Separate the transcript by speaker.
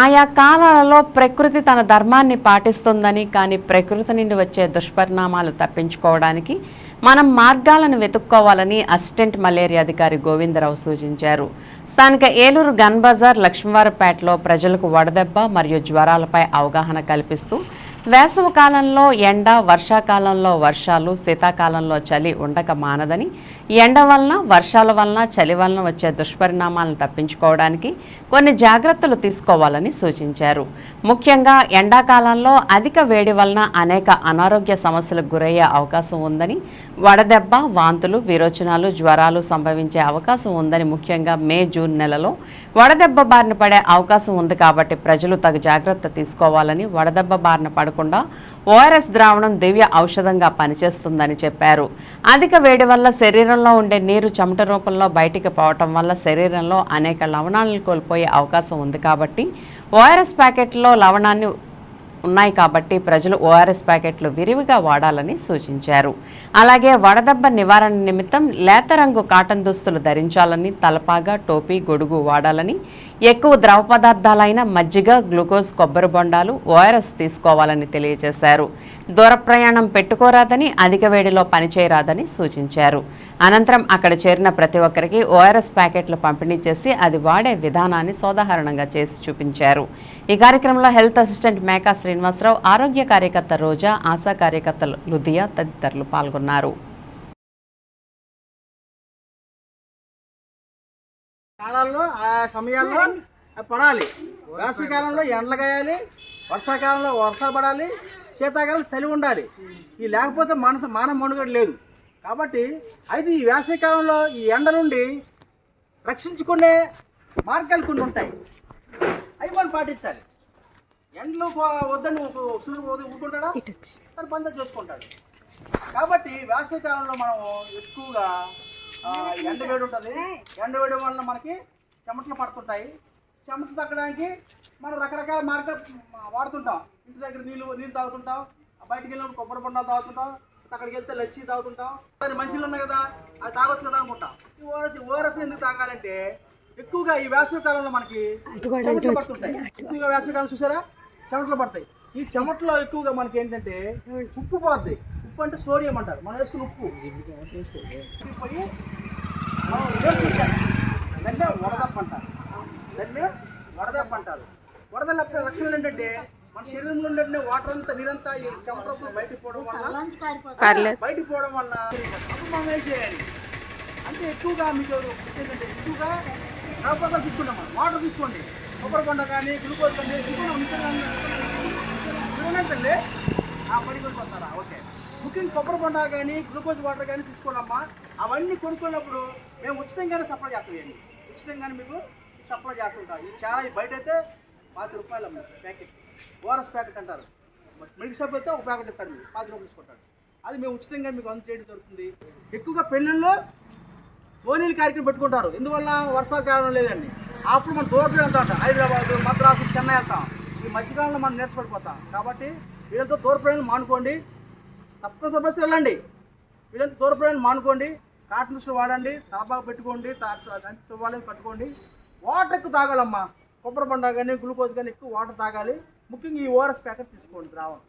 Speaker 1: ఆయా కాలాలలో ప్రకృతి తన ధర్మాన్ని పాటిస్తుందని కానీ ప్రకృతి నుండి వచ్చే దుష్పరిణామాలు తప్పించుకోవడానికి మనం మార్గాలను వెతుక్కోవాలని అసిస్టెంట్ మలేరియా అధికారి గోవిందరావు సూచించారు. స్థానిక ఏలూరు గన్ బజార్ లక్ష్మీవారపేటలో ప్రజలకు వడదెబ్బ మరియు జ్వరాలపై అవగాహన కల్పిస్తూ వేసవి కాలంలో ఎండ వర్షాకాలంలో వర్షాలు శీతాకాలంలో చలి ఉండక మానదని ఎండ వలన వర్షాల వలన చలి వలన వచ్చే దుష్పరిణామాలను తప్పించుకోవడానికి కొన్ని జాగ్రత్తలు తీసుకోవాలని సూచించారు. ముఖ్యంగా ఎండాకాలంలో అధిక వేడి వలన అనేక అనారోగ్య సమస్యలకు గురయ్యే అవకాశం ఉందని వడదెబ్బ వాంతులు విరోచనాలు జ్వరాలు సంభవించే అవకాశం ఉందని ముఖ్యంగా మే జూన్ నెలలో వడదెబ్బ బారిన పడే అవకాశం ఉంది కాబట్టి ప్రజలు తగు జాగ్రత్త తీసుకోవాలని వడదెబ్బ బారిన పడకుండా ఓఆర్ఎస్ ద్రావణం దివ్య ఔషధంగా పనిచేస్తుందని చెప్పారు. అధిక వేడి వల్ల శరీరంలో ఉండే నీరు చెమట రూపంలో బయటికి పోవటం వల్ల శరీరంలో అనేక లవణాలను కోల్పోయే అవకాశం ఉంది కాబట్టి ఓఆర్ఎస్ ప్యాకెట్లో లవణాన్ని ఉన్నాయి కాబట్టి ప్రజలు ఓఆర్ఎస్ ప్యాకెట్లు విరివిగా వాడాలని సూచించారు. అలాగే వడదెబ్బ నివారణ నిమిత్తం లేత రంగు కాటన్ దుస్తులు ధరించాలని తలపాగా టోపీ గొడుగు వాడాలని ఎక్కువ ద్రవ పదార్థాలైన మజ్జిగ గ్లూకోజ్ కొబ్బరి బొండాలు ఓఆర్ఎస్ తీసుకోవాలని తెలియజేశారు. దూర ప్రయాణం పెట్టుకోరాదని అధిక వేడిలో పనిచేయరాదని సూచించారు. అనంతరం అక్కడ చేరిన ప్రతి ఒక్కరికి ఓఆర్ఎస్ ప్యాకెట్లు పంపిణీ చేసి అది వాడే విధానాన్ని సోదాహరణంగా చేసి చూపించారు. ఈ కార్యక్రమంలో హెల్త్ అసిస్టెంట్ మేకా శ్రీనివాసరావు ఆరోగ్య కార్యకర్త రోజా ఆశా కార్యకర్తలు లుదియా తదితరులు పాల్గొన్నారు.
Speaker 2: కాలాల్లో ఆ సమయాల్లో పడాలి. వేసవికాలంలో ఎండలు కాయాలి వర్షాకాలంలో వర్షాలు పడాలి శీతాకాలం చలి ఉండాలి. ఈ లేకపోతే మనసు మానవ మనుగడ లేదు. కాబట్టి అయితే ఈ వేసవికాలంలో ఈ ఎండ నుండి రక్షించుకునే మార్గాలు కొన్ని ఉంటాయి. అవి మనం పాటించాలి. ఎండలు వద్దని ఒక సూర్యుడు పోతే ఊరుకుంటాడా? తన పని చూసుకుంటాడు. కాబట్టి వేసవికాలంలో మనం ఎక్కువగా ఎండ వేడి ఉంటుంది ఎండ వేడి వల్ల మనకి చెమటలు పడుతుంటాయి. చెమటలు తగ్గడానికి మనం రకరకాల మార్గాలు వాడుతుంటాం. ఇంటి దగ్గర నీళ్ళు నీళ్ళు తాగుతుంటాం. బయటికి వెళ్ళినప్పుడు కొబ్బరి బొండాలు తాగుతుంటాం. అక్కడికి వెళ్తే లస్సీ తాగుతుంటాం. దాని మంచిలు ఉన్నాయి కదా అది తాగొచ్చు కదా అనుకుంటాం. ఈ ఓరస్ ఓరస్ ఎందుకు తాగాలంటే ఎక్కువగా ఈ వేసవి కాలంలో మనకి చెమటలు పడుతుంటాయి. ఎక్కువగా వేసవి కాలం చూసారా? చెమటలు పడతాయి. ఈ చెమటలో ఎక్కువగా మనకి ఏంటంటే ఉప్పు పోద్ది. ఉప్పు అంటే సోడియం అంటారు. మనం వేసుకున్న ఉప్పు. పోయి దాన్ని వడదప్ప అంటారు. దాన్ని వడదప్ప అంటారు. వడదల లక్షణాలు ఏంటంటే మన శరీరంలో ఉండే వాటర్ అంతా నీరంతా ఈ చెమట బయటకు పోవడం వల్ల బయటకు పోవడం వల్ల మనం ఏం చేయాలి? అంటే ఎక్కువగా మీకు ఏంటంటే ఎక్కువగా ద్రవ పదార్థాలు తీసుకుంటాం మనం. వాటర్ తీసుకోండి. కొబ్బరి కొండ కానీ గ్లూకోజ్ కానీ తల్లి ఆ పని ఓకే. ముఖ్యంగా కొబ్బరి బొండా కానీ గ్లూకోజ్ వాటర్ కానీ తీసుకోవాలమ్మా. అవన్నీ కొనుక్కున్నప్పుడు మేము ఉచితంగానే సప్లై చేస్తాం ఇవన్నీ. ఉచితంగానే మీకు సప్లై చేస్తుంటాం ఇది చాలా బయట అయితే పాతి రూపాయలు అమ్మ ప్యాకెట్. ఓఆర్ఎస్ ప్యాకెట్ అంటారు. మెడికల్ షాప్ అయితే ఒక ప్యాకెట్ ఇస్తాడు మీకు పాతి రూపాయలు తీసుకుంటారు. అది మేము ఉచితంగా మీకు అందజేయడం జరుగుతుంది. ఎక్కువగా పెళ్ళిళ్ళు ధోనీలు కార్యక్రమం పెట్టుకుంటారు. ఎందువల్ల వర్షాకాలం లేదండి. అప్పుడు మనం దూరం వెళ్తాం హైదరాబాద్ మద్రాసు చెన్నై వెళ్తాం ఈ మధ్యకాలంలో మనం నేర్చుపడిపోతాం కాబట్టి వీళ్ళతో దూర ప్రయాణం మానుకోండి. తప్పనిసరి సమస్యలు వెళ్ళండి. వీళ్ళతో దూర ప్రయాణం మానుకోండి. కాటన్ దుస్తులు వాడండి. తలపాకు పెట్టుకోండి. తువ్వాలి పట్టుకోండి. వాటర్ ఎక్కువ తాగాలమ్మా. కొబ్బరి బండ కానీ గ్లూకోజ్ కానీ ఎక్కువ వాటర్ తాగాలి. ముఖ్యంగా ఈ ఓఆర్ఎస్ ప్యాకెట్ తీసుకోండి ద్రావం